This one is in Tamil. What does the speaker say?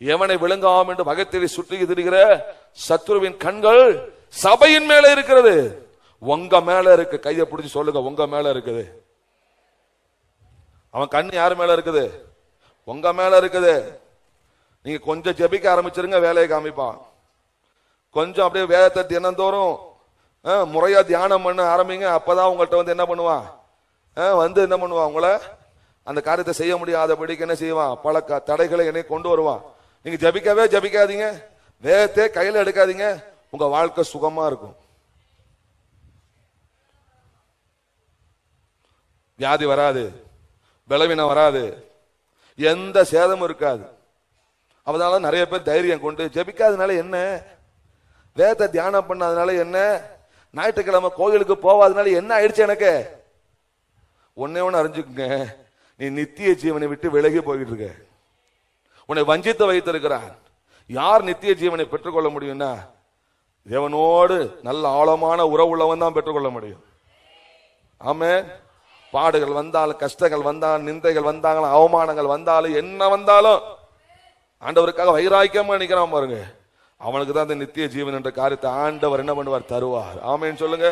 எவனை விழுங்காம் என்று வகைத்தேடி சுற்றி திரிகிற சத்ருவின் கண்கள் சபையின் மேல இருக்கிறது. உங்க மேல இருக்கு. கையை பிடிச்சி சொல்லுங்க. உங்க மேல இருக்குது. அவன் கண் யார் மேல இருக்குது? உங்க மேல இருக்குது. நீங்க கொஞ்சம் ஜெபிக்க ஆரம்பிச்சிருங்க. வேலையை காமிப்பான். கொஞ்சம் அப்படியே வேதத்தை தினந்தோறும் ஆ, முறையா தியானம் பண்ண ஆரம்பிங்க. அப்பதான் உங்கள்கிட்ட வந்து என்ன பண்ணுவான்? ஆ, வந்து என்ன பண்ணுவான் உங்களை? அந்த காரியத்தை செய்ய முடியாதபடிக்கு என்ன செய்வான்? பல க- தடைகளை என்னை கொண்டு வருவான். நீங்க ஜபிக்கவே ஜபிக்காதீங்க. வேதத்தை கையில் எடுக்காதீங்க. உங்க வாழ்க்கை சுகமா இருக்கும். வியாதி வராது. பலவீனம் வராது. எந்த சேதமும் இருக்காது. அதனால நிறைய பேர் தைரியம் கொண்டு ஜபிக்காதனால என்ன? வேதத்தை தியானம் பண்ணாதனால என்ன? ஞாயிற்றுக்கிழமை கோயிலுக்கு போவாதனால என்ன ஆயிடுச்சு எனக்கு? ஒன்னே ஒன்று அறிஞ்சுக்குங்க. நீ நித்திய ஜீவனை விட்டு விலகி போயிட்டு இருக்க. உன்னை வஞ்சித்து வைத்திருக்கிறான். யார் நித்திய ஜீவனை பெற்றுக்கொள்ள முடியும்னா தேவனோடு நல்ல ஆழமான உறவுள்ளவன் தான் பெற்றுக்கொள்ள முடியும். ஆமே. பாடுகள் வந்தாலும் கஷ்டங்கள் வந்தாலும் நிந்தைகள் வந்தாலும் அவமானங்கள் வந்தாலும் என்ன வந்தாலும் ஆண்டவருக்காக வைராக்கியமா நிக்கிறான் பாருங்க. அவனுக்கு தான் இந்த நித்திய ஜீவன் என்ற காரியத்தை ஆண்டவர் என்ன பண்ணுவார் தருவார். ஆமேன்னு சொல்லுங்க.